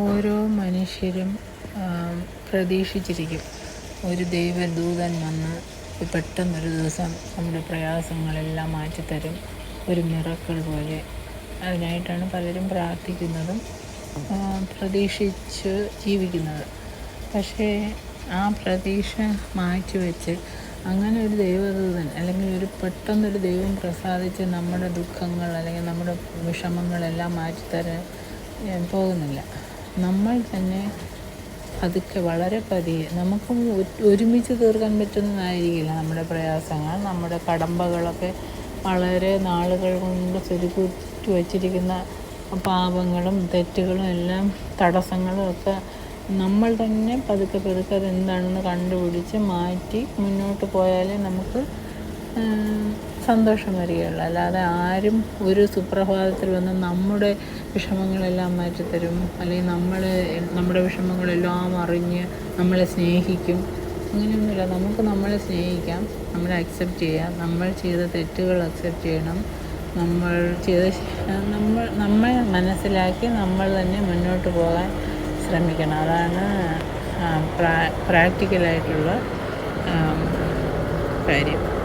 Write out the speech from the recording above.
ഓരോ മനുഷ്യരും പ്രതീക്ഷിച്ചിരിക്കും. ഒരു ദൈവദൂതൻ വന്ന് പെട്ടെന്നൊരു ദിവസം നമ്മുടെ പ്രയാസങ്ങളെല്ലാം മാറ്റിത്തരും. ഒരു മിറക്കൾ പോലെ അതിനായിട്ടാണ് പലരും പ്രാർത്ഥിക്കുന്നതും പ്രതീക്ഷിച്ച് ജീവിക്കുന്നത്. പക്ഷേ ആ പ്രതീക്ഷ മാറ്റിവെച്ച് അങ്ങനെ ഒരു ദൈവദൂതൻ അല്ലെങ്കിൽ ഒരു പെട്ടെന്നൊരു ദൈവം പ്രസാദിച്ച് നമ്മുടെ ദുഃഖങ്ങൾ അല്ലെങ്കിൽ നമ്മുടെ വിഷമങ്ങളെല്ലാം മാറ്റിത്തരാൻ പോകുന്നില്ല. നമ്മൾ തന്നെ അതൊക്കെ വളരെ പതിയെ നമുക്ക് ഒരുമിച്ച് തീർക്കാൻ പറ്റുന്നതായിരിക്കില്ല നമ്മുടെ പ്രയാസങ്ങൾ. നമ്മുടെ കടമ്പകളൊക്കെ വളരെ നാളുകൾ കൊണ്ട് സ്വരുക്കൂട്ടി വച്ചിരിക്കുന്ന പാപങ്ങളും തെറ്റുകളും എല്ലാം തടസ്സങ്ങളും ഒക്കെ നമ്മൾ തന്നെ പതുക്കെ പതുക്കെ അതെന്താണെന്ന് കണ്ടുപിടിച്ച് മാറ്റി മുന്നോട്ട് പോയാലേ നമുക്ക് സന്തോഷം വരികയുള്ളൂ. അല്ലാതെ ആരും ഒരു സുപ്രഭാതത്തിൽ വന്ന് നമ്മുടെ വിഷമങ്ങളെല്ലാം മാറ്റിത്തരും. അല്ലെങ്കിൽ നമ്മൾ നമ്മുടെ വിഷമങ്ങളെല്ലാം അറിഞ്ഞ് നമ്മളെ സ്നേഹിക്കും. അങ്ങനെയൊന്നുമില്ല. നമുക്ക് നമ്മളെ സ്നേഹിക്കാം. നമ്മളെ അക്സെപ്റ്റ് ചെയ്യാം. നമ്മൾ ചെയ്ത തെറ്റുകൾ അക്സെപ്റ്റ് ചെയ്യണം. നമ്മൾ ചെയ്ത നമ്മൾ നമ്മൾ മനസ്സിലാക്കി നമ്മൾ തന്നെ മുന്നോട്ട് പോകാൻ ശ്രമിക്കണം. അതാണ് പ്രാക്ടിക്കലായിട്ടുള്ള കാര്യം.